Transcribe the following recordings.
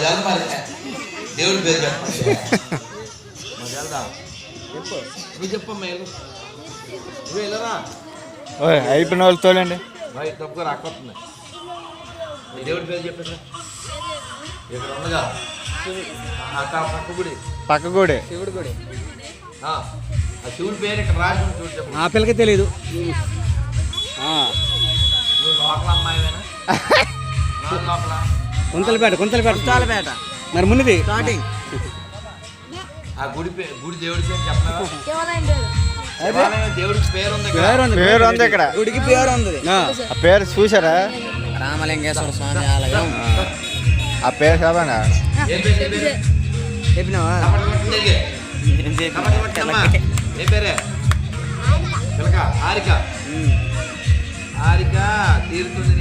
మొదలు మరి. దేవుడి పేరు చెప్పండి. మొదలుదా చెప్పు. నువ్వు చెప్పమ్మా వెళ్ళు నువ్వు వెళ్ళరా? అయిపోయిన వాళ్ళు తోలండి. తప్పుగా రాకపోతుంది దేవుడి పేరు చెప్పేసి? ఇక్కడ ఉండగా పక్క గుడి. శివుడు గుడి. ఆ ఆ శివుడి పేరు ఇక్కడ రాసి చూడు చెప్పు. ఆ పిల్లకి తెలియదు నువ్వు లోకల్ అమ్మాయివేనా? నా లోకల? కుంతలపేట కుంతలపేట. కుంతలపేట. మరి మునిది. స్టార్టింగ్. ఆ గుడి పేరు గుడి దేవుడి పేరు పేరు శివాలయం దేవుడికి పేరు ఉంది ఇక్కడ. పేరు ఉంది పేరు ఉంది ఇక్కడ. గుడికి పేరు ఉంది ఆ పేరు చూసారా రామలింగేశ్వర స్వామి ఆలయం. ఆ. పేరు పేరు చెప్పినావా. ఏం పేరే? పిలక తీరుతుంది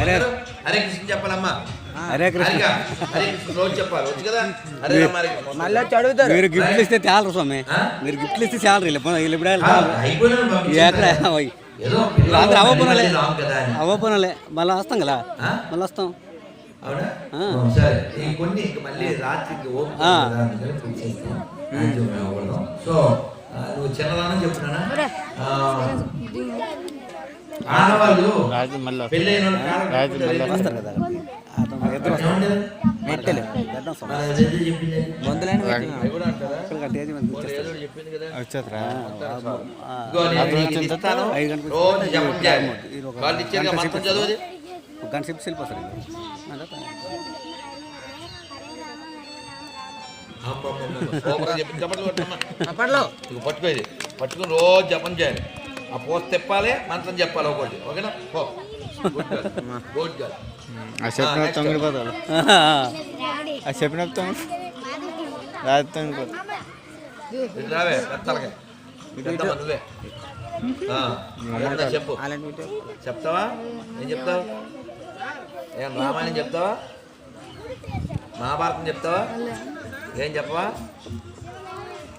హరే. హరే కృష్ణ చెప్పాలమ్మా హరే కృష్ణ హరే కృష్ణ రోజు చెప్పాలి వచ్చు కదా హరే రామ హరే కృష్ణ. మళ్ళీ వచ్చి అడుగుతారు మీరు గిఫ్ట్లు ఇస్తే తేలరు స్వామి? మీరు గిఫ్ట్లు ఇస్తే చాలరు ఎక్కడ అందరూ అవ్వపోనలే. అవ్వపోనలే మళ్ళీ వస్తాం కదా? మళ్ళీ వస్తాం అవునా ఆ. ఓ, సరే ఈ కొన్ని మళ్ళీ రాత్రికి. సో నువ్వు చెప్తున్నానా ఆ, ఆడవాళ్ళు. పెళ్ళైన గంట సేపు వెళ్ళిపోతారు పట్టుకుని రోజు జపం చేయాలి. ఆ పోస్ట్ తెప్పాలి మంత్రం చెప్పాలి ఒకటి. ఓకేనా? పో. గుడ్ గర్ల్ ఆ చెప్పిన ఆ చెప్పిన తొంగి రావే పెద్దలకి. నువ్వే. చెప్పు. అలాంటి చెప్తావా? ఏం చెప్తావు? ఏం రామాయణం చెప్తావా? మహాభారతం చెప్తావా? ఏం చెప్పవా?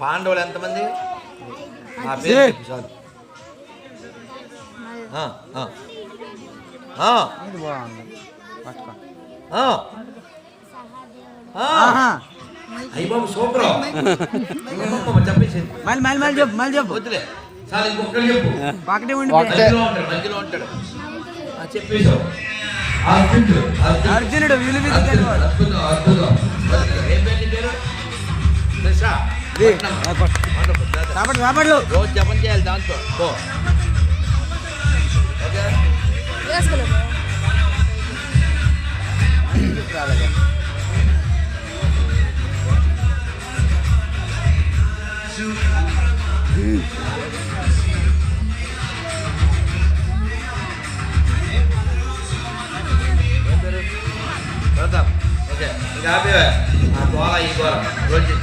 పాండవులు ఎంతమంది? ఆ పేరు చాలు. ఇది బాగుంది. పట్టుకో. ఆ. ఆ. అయ్య బాబు సూపర్. చెప్పేసి మళ్ళీ మళ్ళీ మళ్ళీ చెప్పు మళ్ళీ చెప్పు. వద్దులే. చాలు ఇంకొకటి చెప్పు. పక్కనే ఉండి ఒకటే. మధ్యలో ఉంటాడు మధ్యలో ఉంటాడు. ఆ, చెప్పేశావు. అర్జునుడు విలువ అద్భుతం, అద్భుతం. ఏం పేరు రాబడ్లు రోజు జపం చేయాలి దాంతో. Já, Bebé. A bola aí agora. Onde?